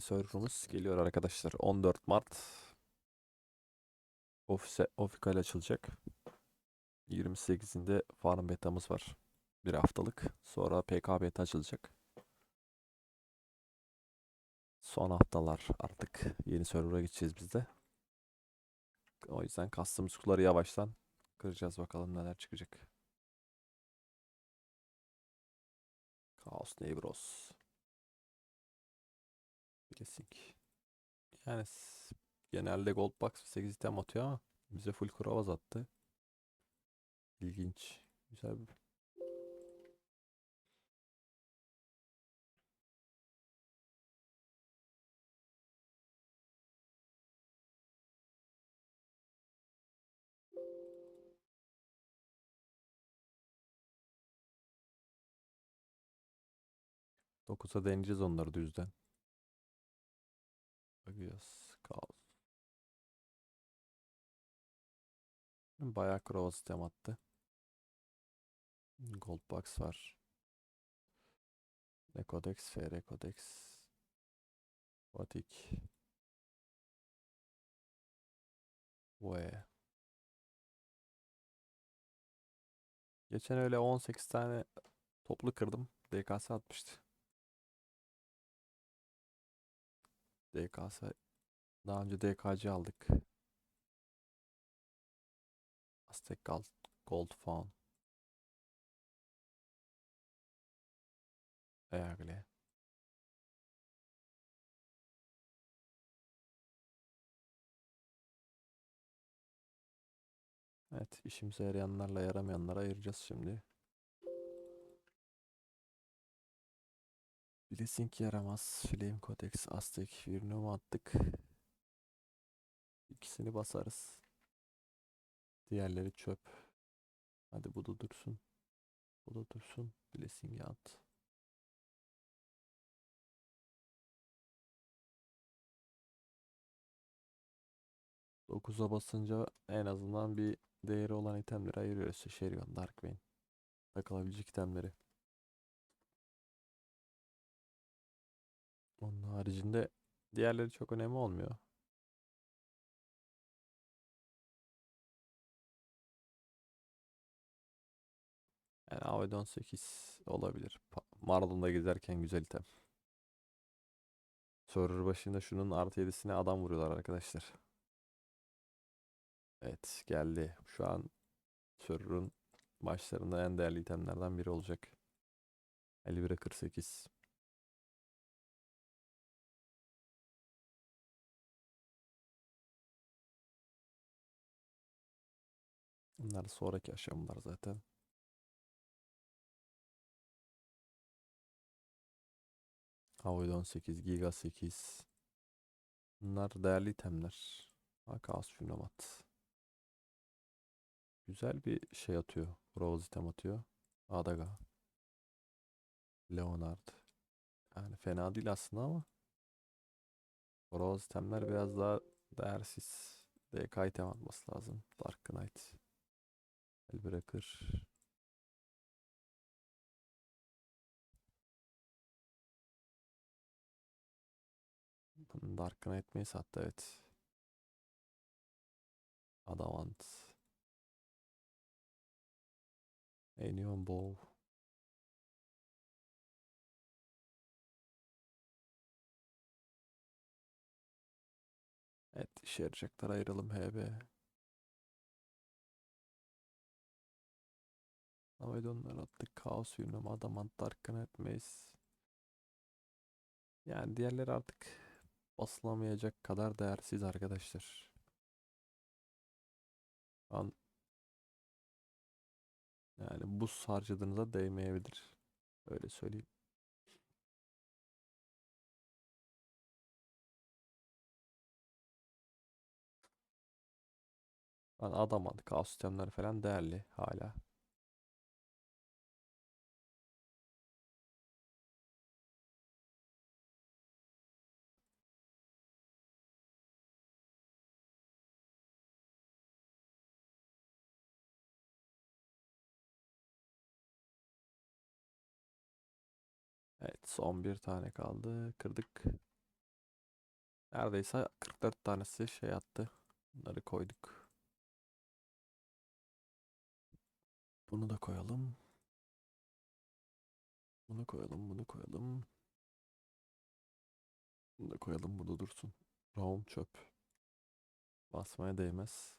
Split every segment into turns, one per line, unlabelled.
Yeni serverımız geliyor arkadaşlar. 14 Mart ofise ofikal açılacak. 28'inde farm betamız var. Bir haftalık. Sonra PK beta açılacak. Son haftalar artık yeni server'a geçeceğiz biz de. O yüzden custom suları yavaştan kıracağız bakalım neler çıkacak. Chaos Neighbors. Blessing. Yani genelde Gold Box 8 item atıyor ama bize full krovaz attı. İlginç. Güzel bir Dokuza deneyeceğiz onları düzden. Bakacağız. Kaos. Bayağı krovaz item attı. Gold Box var. Necodex, FR Codex. Vatik. Ve. Geçen öyle 18 tane toplu kırdım. DKS atmıştı. DKS. Daha önce DKC aldık. Aztek Gold, Gold Fawn. Eagle. Evet, işimize yarayanlarla yaramayanlara ayıracağız şimdi. Blessing yaramaz. Flame Codex, Aztek, Virnum attık. İkisini basarız. Diğerleri çöp. Hadi bu da dursun. Bu da dursun. Blessing'i at. Dokuza basınca en azından bir değeri olan itemleri ayırıyoruz. Şerion, Darkbane. Takılabilecek itemleri. Onun haricinde diğerleri çok önemli olmuyor. Yani AVD 18 olabilir. Mardin'da gezerken güzel item. Server başında şunun artı 7'sine adam vuruyorlar arkadaşlar. Evet geldi. Şu an server'ın başlarında en değerli itemlerden biri olacak. 51'e 48. Bunlar sonraki aşamalar zaten. Avoid 18, Giga 8. Bunlar değerli itemler. Ha, Kaos. Güzel bir şey atıyor. Rose item atıyor. Adaga. Leonard. Yani fena değil aslında ama. Rose itemler biraz daha değersiz. DK item atması lazım. Dark Knight. Hellbreaker. Bunun Dark Knight mi sattı evet. Adamant. Enion Bow. Evet işe yarayacaklar ayıralım HB. Avedonlar attık. Kaos Yunum, Adamant, Dark Knight, Mace. Yani diğerleri artık basılamayacak kadar değersiz arkadaşlar. An yani buz harcadığınıza değmeyebilir. Öyle söyleyeyim. Ben Adamant, Kaos sistemler falan değerli hala. Evet son bir tane kaldı. Kırdık. Neredeyse 44 tanesi şey attı. Bunları koyduk. Bunu da koyalım. Bunu koyalım, bunu koyalım. Bunu da koyalım, burada dursun. Roam çöp. Basmaya değmez.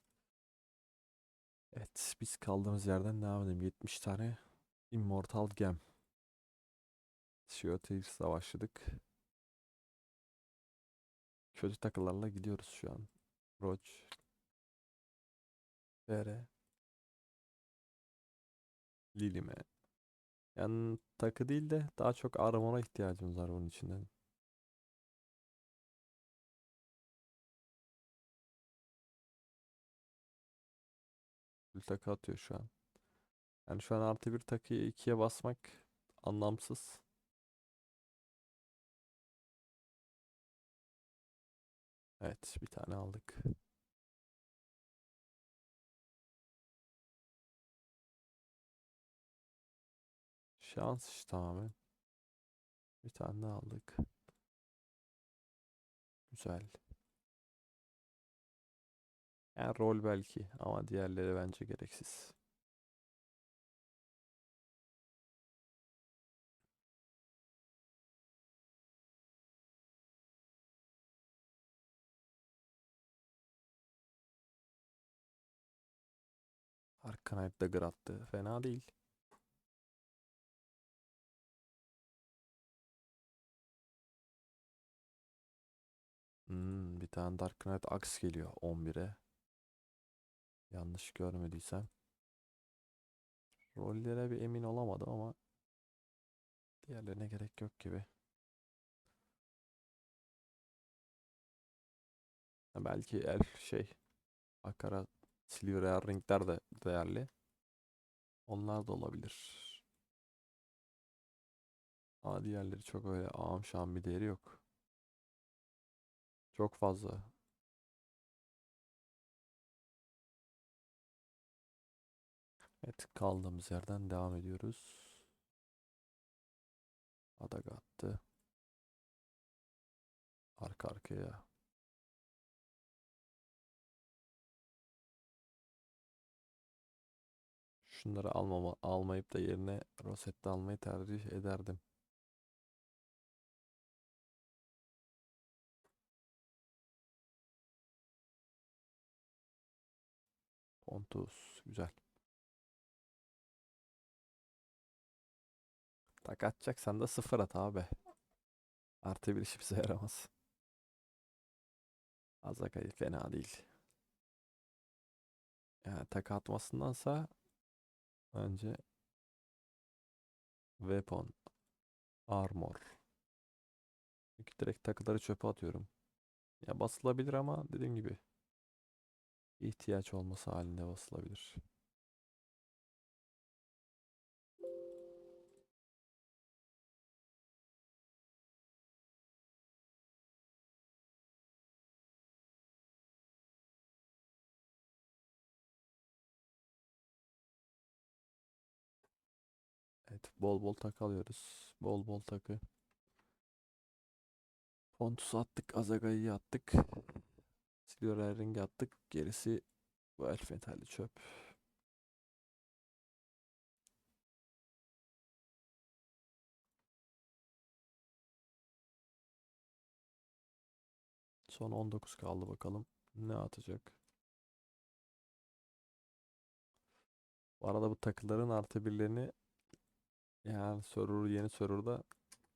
Evet, biz kaldığımız yerden devam edelim. 70 tane Immortal Gem. Thieves'la başladık. Kötü takılarla gidiyoruz şu an. Roach. Bere. Lilime. Yani takı değil de daha çok armora ihtiyacımız var bunun içinden. Full takı atıyor şu an. Yani şu an artı bir takıyı ikiye basmak anlamsız. Evet bir tane aldık. Şans işte tamamen. Bir tane aldık. Güzel. Yani rol belki ama diğerleri bence gereksiz. Arcanite Dagger attı. Fena değil. Hmm, bir tane Dark Knight Axe geliyor 11'e. Yanlış görmediysem. Rollere bir emin olamadım ama diğerlerine gerek yok gibi. Belki el şey Akara Silver Earring'ler de değerli. Onlar da olabilir. Ama diğerleri çok öyle ağam şam bir değeri yok. Çok fazla. Evet kaldığımız yerden devam ediyoruz. Adak attı. Arka arkaya. Şunları almama, almayıp da yerine Rosetta almayı tercih ederdim. Pontus güzel. Tak atacaksan da sıfır at abi. Artı bir işimize yaramaz. Azakayı fena değil. Yani tak atmasındansa bence weapon, armor. Çünkü direkt takıları çöpe atıyorum. Ya basılabilir ama dediğim gibi ihtiyaç olması halinde basılabilir. Evet, bol bol takı alıyoruz. Bol bol takı. Pontus'u attık, Azagai'yi attık. Silver Ring'i attık. Gerisi bu elf metalli çöp. Son 19 kaldı bakalım. Ne atacak? Bu arada bu takıların artı birlerini yani server yeni serverda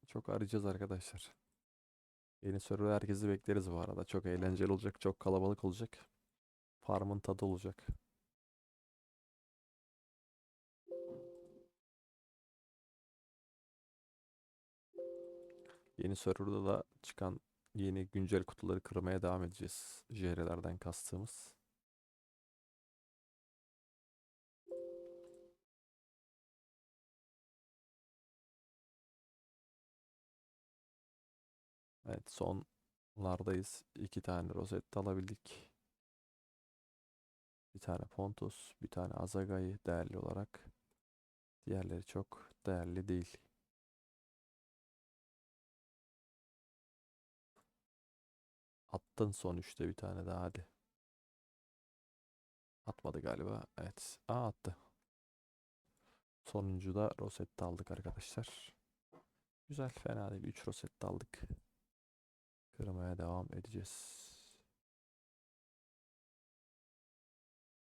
çok arayacağız arkadaşlar. Yeni server herkesi bekleriz bu arada. Çok eğlenceli olacak, çok kalabalık olacak. Farmın tadı olacak. Yeni serverda da çıkan yeni güncel kutuları kırmaya devam edeceğiz. JR'lerden kastığımız. Evet sonlardayız. İki tane rozet alabildik. Bir tane Pontus, bir tane Azagai değerli olarak. Diğerleri çok değerli değil. Attın son üçte bir tane daha hadi. Atmadı galiba. Evet. Aa attı. Sonuncu da Rosetta aldık arkadaşlar. Güzel fena değil. 3 Rosetta aldık. Kırmaya devam edeceğiz.